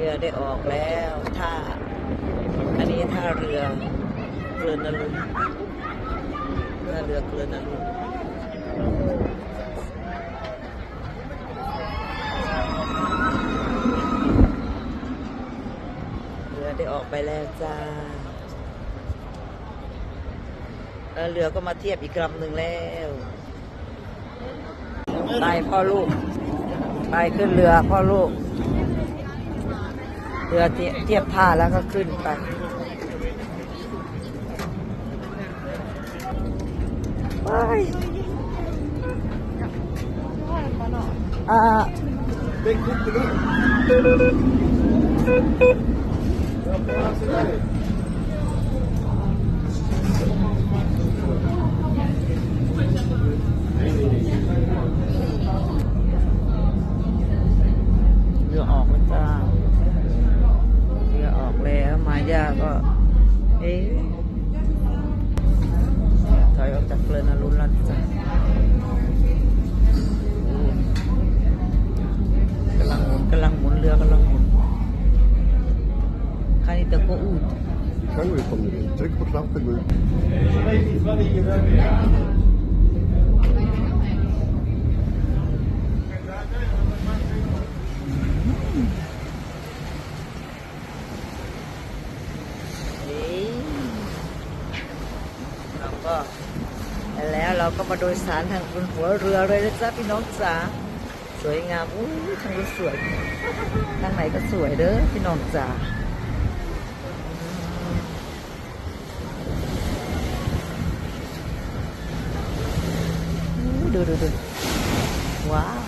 รือได้ออกแล้วท่าอันนี้ท่าเรือเกลือนรุนท่าเรือเกลือนนรุนเรือได้ออกไปแล้วจ้าแล้วเรือก็มาเทียบอีกลำหนึ่งแล้วไปพ่อลูกไปขึ้นเรือพ่อลูก เรือเทียบท่าแล้วก็ขึ้นไปไปอ่าเรือออกแล้วจ้า ยาก็ เอ๊ะถอยออกจากเรือนารุนแล้ว ก็แล้วเราก็มาโดยสารทางบนหัวเรือเลยนะจ๊ะพี่น้องจ๋าสวยงามอู้ทางรถสวยทางไหนก็สวยเด้อพี่น้องจ๋าดูดูดูว้าว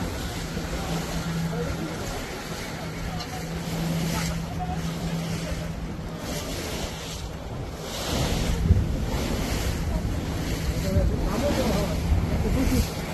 เ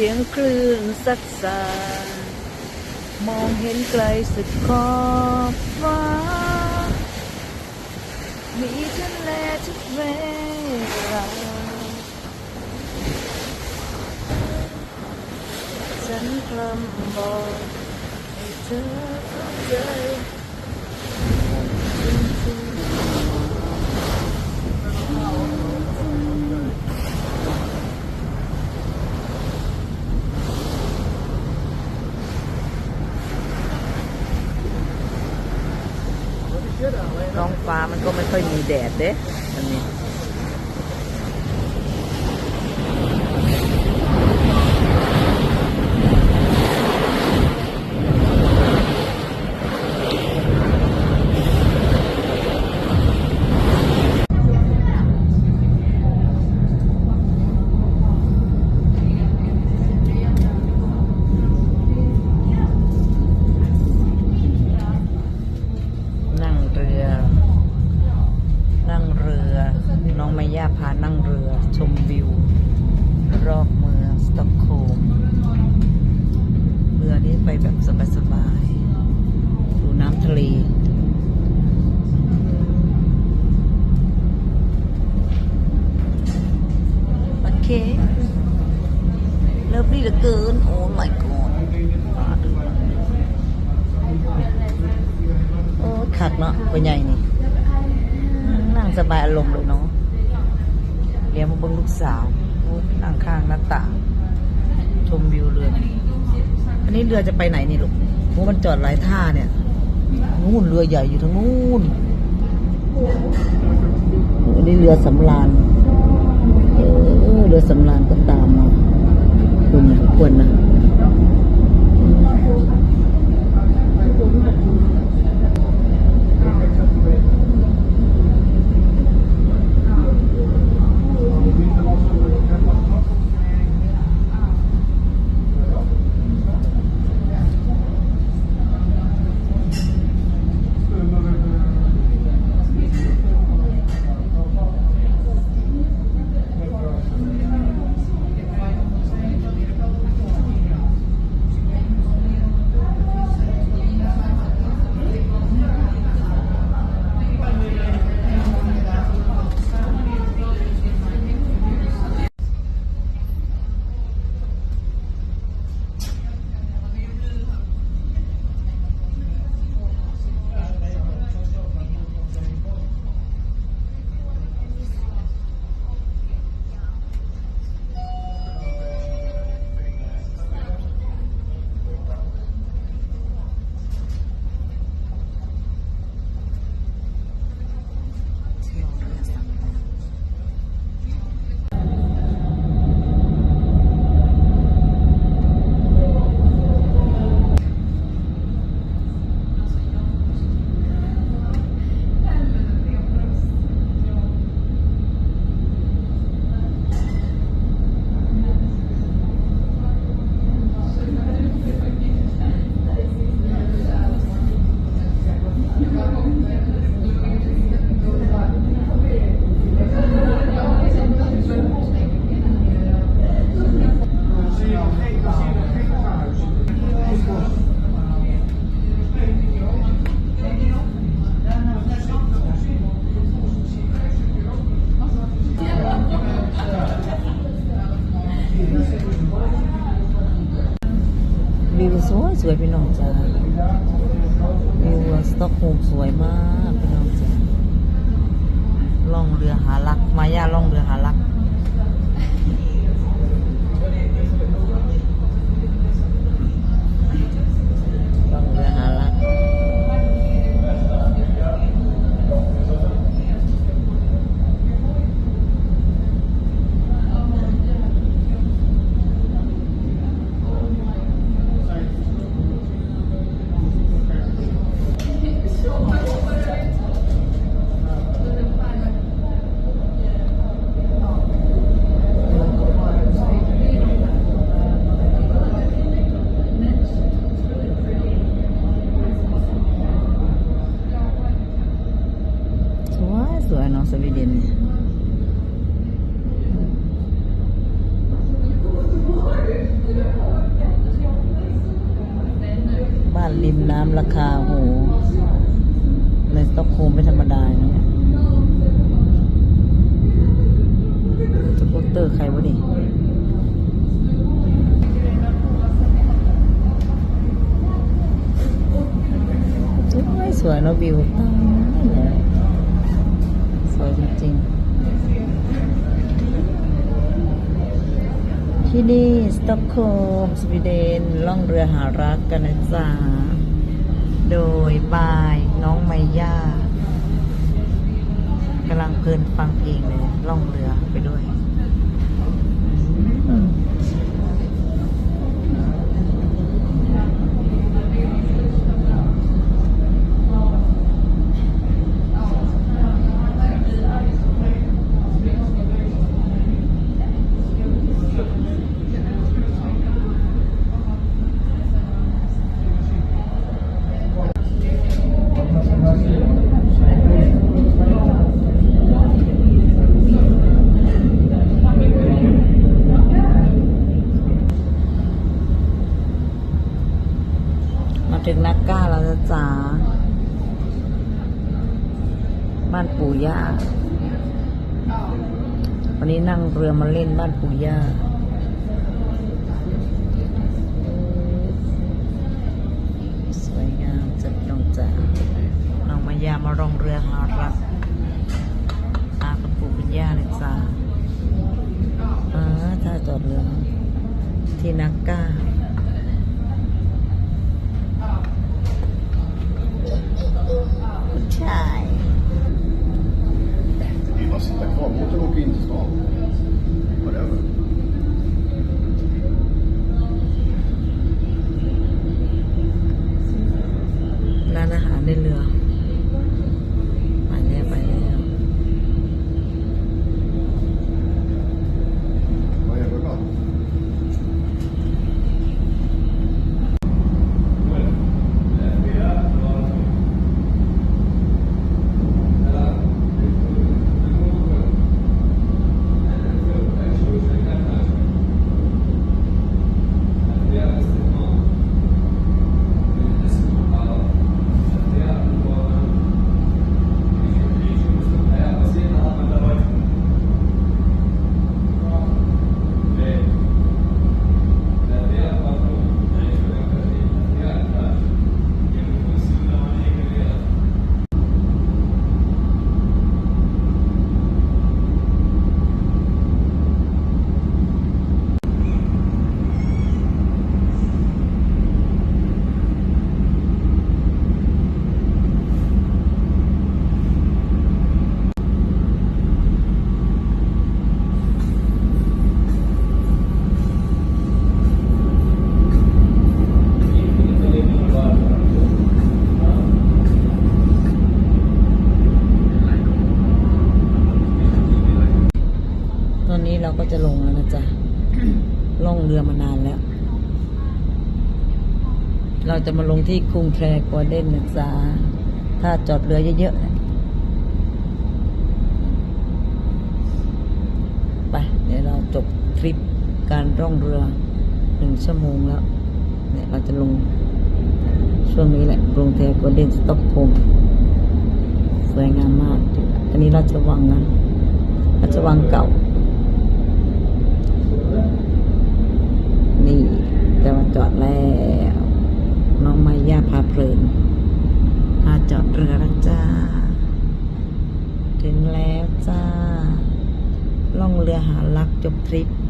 สียงคลื่นซัดสามองเห็นไกลสุดขอบฟ้า มีทะเลทุกเวลาฉันคลำบอกให้เธอเข้าใจริงๆ ท้องฟ้ามันก็ไม่ค่อยมีแดดเด้อันนี้ เคเลิฟลี่เหลือเกิน โอ้ my god มาดูโอ้ขักเนาะตัวใหญ่นี่ นั่งสบายอารมณ์เลยเนาะเลี้ยงมาเบิ่งลูกสาวนั่งข้างหน้าต่างชมวิวเรือ อันนี้เรือจะไปไหนนี่ลูกโอ้มันจอดหลายท่าเนี่ยนู่นเรือใหญ่อยู่ทางนู่นอันนี้เรือสำราญ เรือสำราญก็ตามมาคุณนะควรนะ วยพี่น้องจ้าวิวสต็อกโฮมสวยมากพี่น้องจ้าล่องเรือหาลัก มายาล่องเรือหาลัก สวีเดนบ้านริมน้ำราคาโหในสต็อกโฮมไม่ธรรมดานะเนี่ยสกูตเตอร์ใครวะนี่สวยเนาะวิวตายเลย จริง ๆ ที่นี่สต็อกโฮล์มสวีเดนล่องเรือหารักกันนะจ๊ะโดยบายน้องไมย่ากำลังเพลินฟังเพลงเลยล่องเรือไปด้วย จะมาลงที่กรุงแคร์กอร์เด้นนะจ๊ะถ้าจอดเรือเยอะๆ ไป เดี๋ยวเราจบทริปการร่องเรือหนึ่งชั่วโมงแล้ว เนี่ยเราจะลง ช่วงนี้แหละกรุงแคร์กอร์เด้นสต็อกโฮล์มสวยงามมาก อันนี้ราชวังนะ ราชวังเก่า นี่จะมาจอดแล้ว จบ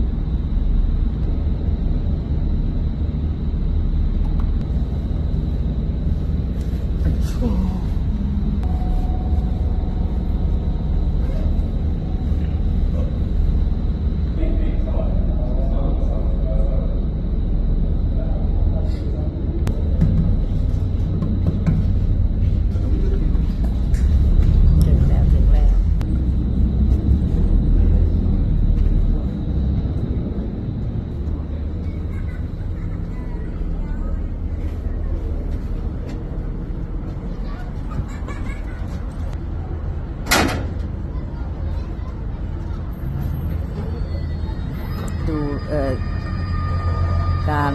การ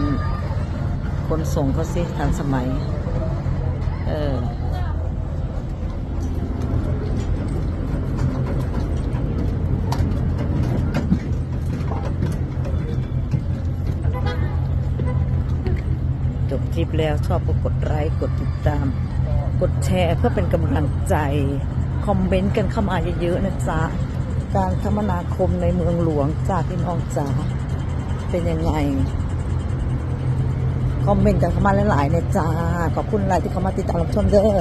ขนส่งเขาสิทันสมัย เออจบคลิปแล้วชอบก็กดไลค์กดติดตาม กดแชร์เพื่อเป็นกำลังใจ คอมเมนต์กันเข้ามาเยอะๆนะจ๊ะ การคมนาคมในเมืองหลวงจากพี่น้องจ๋า เป็นยังไง คอมเมนต์กันเข้ามาหลายๆนะจ๊ะขอบคุณหลายที่เข้ามาติดตามรับชมเด้อ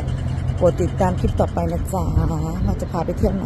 กดติดตามคลิปต่อไปนะจ๊ะว่าจะพาไปเที่ยวไหน